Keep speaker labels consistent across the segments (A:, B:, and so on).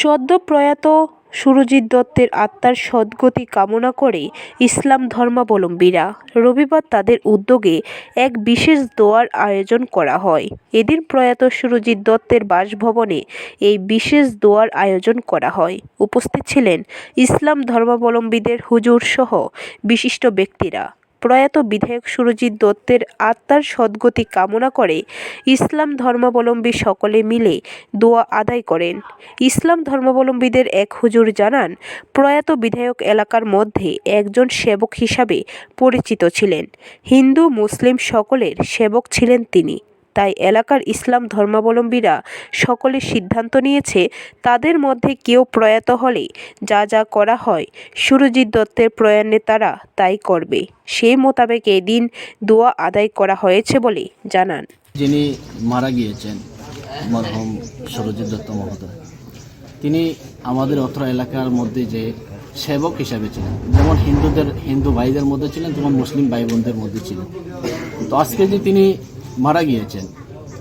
A: সদ্য প্রয়াত সুরজিৎ দত্তের আত্মার সদ্গতি কামনা করে ইসলাম ধর্মাবলম্বীরা রবিবার তাদের উদ্যোগে এক বিশেষ দোয়ার আয়োজন করা হয়। এদিন প্রয়াত সুরজিৎ দত্তের বাসভবনে এই বিশেষ দোয়ার আয়োজন করা হয়। উপস্থিত ছিলেন ইসলাম ধর্মাবলম্বীদের হুজুর সহ বিশিষ্ট ব্যক্তিরা। প্রয়াত বিধায়ক সুরজিৎ দত্তের আত্মার সদ্গতি কামনা করে ইসলাম ধর্মাবলম্বী সকলে মিলে দোয়া আদায় করেন। ইসলাম ধর্মাবলম্বীদের এক হুজুর জানান, প্রয়াত বিধায়ক এলাকার মধ্যে একজন সেবক হিসাবে পরিচিত ছিলেন। হিন্দু, মুসলিম সকলের সেবক ছিলেন তিনি। তাই এলাকার ইসলাম ধর্মাবলম্বীরা সকলে সিদ্ধান্ত নিয়েছে তাদের মধ্যে কেউ প্রয়াত হলে যা যা করা হয় সুরজিৎ দত্তের প্রয়াণে তারা তাই করবে। সেই মোতাবেক এদিন দোয়া আদায় করা হয়েছে বলে জানান।
B: যিনি মারা গিয়েছেন সরজিৎ দত্ত মহোদয়, তিনি আমাদের অত্র এলাকার মধ্যে যে সেবক হিসাবে ছিলেন, যেমন হিন্দুদের, হিন্দু ভাইদের মধ্যে ছিলেন, তেমন মুসলিম ভাই বোনদের মধ্যে ছিলেন। তো আজকে যে তিনি মারা গিয়েছেন।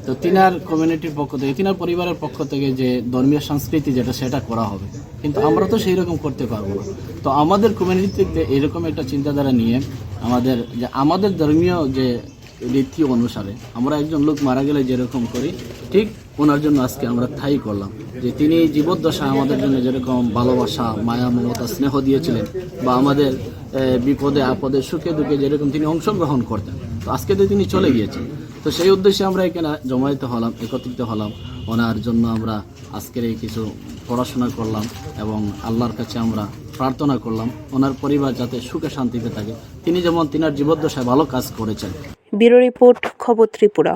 B: তো তিনার কমিউনিটির পক্ষ থেকে, তিনার পরিবারের পক্ষ থেকে যে ধর্মীয় সংস্কৃতি যেটা, সেটা করা হবে। কিন্তু আমরা তো সেই রকম করতে পারব না। তো আমাদের কমিউনিটিতে এরকম একটা চিন্তাধারা নিয়ে আমাদের, যে আমাদের ধর্মীয় যে রীতি অনুসারে আমরা একজন লোক মারা গেলে যেরকম করি, ঠিক ওনার জন্য আজকে আমরা ঠাই করলাম। যে তিনি জীবদ্দশা আমাদের জন্য যেরকম ভালোবাসা, মায়া, মমতা, স্নেহ দিয়েছিলেন বা আমাদের বিপদে, আপদে, সুখে দুঃখে যেরকম তিনি অংশগ্রহণ করতেন। তো আজকে তো তিনি চলে গিয়েছেন। তো সেই উদ্দেশ্যে আমরা এখানে জমায়িত হলাম, একত্রিত হলাম। ওনার জন্য আমরা আজকের এই কিছু পড়াশোনা করলাম এবং আল্লাহর কাছে আমরা প্রার্থনা করলাম। ওনার পরিবার যাতে সুখে শান্তিতে থাকে। তিনি যেমন তিনার জীবদ্দশায় ভালো কাজ করেছেন।
A: ব্যুরো রিপোর্ট, খবর ত্রিপুরা।